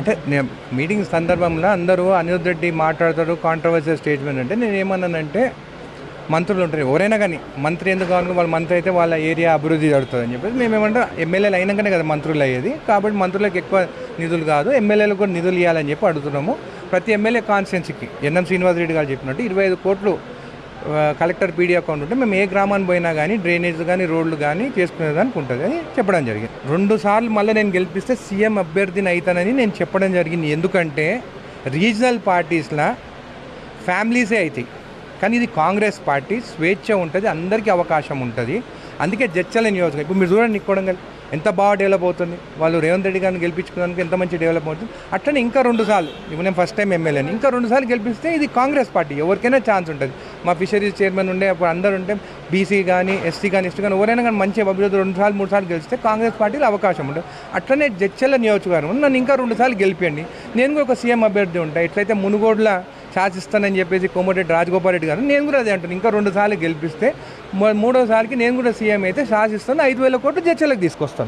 అంటే నేను మీటింగ్ సందర్భంలో అందరూ అనిరుద్ధ్ రెడ్డి మాట్లాడతాడు కాంట్రవర్షియల్ స్టేట్మెంట్ అంటే నేను ఏమన్నానంటే మంత్రులు ఉంటారు. ఎవరైనా కానీ మంత్రి ఎందుకు కావాలి వాళ్ళ మంత్రి అయితే వాళ్ళ ఏరియా అభివృద్ధి జరుగుతుంది అని చెప్పేసి మేము ఏమంటే ఎమ్మెల్యేలు అయినాకనే కదా మంత్రులు అయ్యేది. కాబట్టి మంత్రులకు ఎక్కువ నిధులు కాదు ఎమ్మెల్యేలకు కూడా నిధులు ఇవ్వాలని చెప్పి అడుగుతున్నాము. ప్రతి ఎమ్మెల్యే కాన్స్టిట్యున్సీకి ఎన్ఎం శ్రీనివాసరెడ్డి గారు చెప్పినట్టు ఇరవై ఐదు కోట్లు కలెక్టర్ పీడీ అకౌంట్ ఉంటే మేము ఏ గ్రామానికి పోయినా కానీ డ్రైనేజ్ కానీ రోడ్లు కానీ చేసుకునేదానికి ఉంటుంది. అని చెప్పడం జరిగింది. రెండు సార్లు మళ్ళీ నేను గెలిపిస్తే సీఎం అభ్యర్థిని అవుతానని నేను చెప్పడం జరిగింది. ఎందుకంటే రీజనల్ పార్టీస్లో ఫ్యామిలీసే అవుతాయి కానీ ఇది కాంగ్రెస్ పార్టీ స్వేచ్ఛ ఉంటుంది అందరికీ అవకాశం ఉంటుంది. అందుకే జడ్చల నియోజకవర్గం. ఇప్పుడు మీరు చూడండి నిక్కోడంగల్ ఎంత బాగా డెవలప్ అవుతుంది. వాళ్ళు రేవంత్ రెడ్డి గారిని గెలిపించుకోవడానికి ఎంత మంచి డెవలప్ అవుతుంది. అట్లనే ఇంకా రెండు సార్లు ఇప్పుడు నేను ఫస్ట్ టైం ఎమ్మెల్యేని ఇంకా రెండు సార్లు గెలిపిస్తే ఇది కాంగ్రెస్ పార్టీ. ఎవరికైనా ఛాన్స్ ఉంటుంది. మా ఫిషరీస్ చైర్మన్ ఉండే అప్పుడు అందరు ఉంటే బీసీ కానీ ఎస్సీ కానీ ఎస్టీ కానీ ఎవరైనా కానీ మంచి అభివృద్ధి రెండు సార్లు మూడు సార్లు గెలిస్తే కాంగ్రెస్ పార్టీలో అవకాశం ఉంటుంది. అట్లనే జడ్చల నియోజకవర్గం. నన్ను ఇంకా రెండు సార్లు గెలిపియండి. నేను కూడా ఒక సీఎం అభ్యర్థి ఉంటాయి ఎట్లయితే మునుగోడ్ల శాసిస్తానని చెప్పేసి కోమటిరెడ్డి రాజగోపాల్ రెడ్డి గారు నేను కూడా అదే అంటాను ఇంకా రెండు సార్లు గెలిపిస్తే మూడోసారికి నేను కూడా సీఎం అయితే శాసిస్తాను. ఐదు వేల కోట్లు జడ్చలకు తీసుకొస్తాను.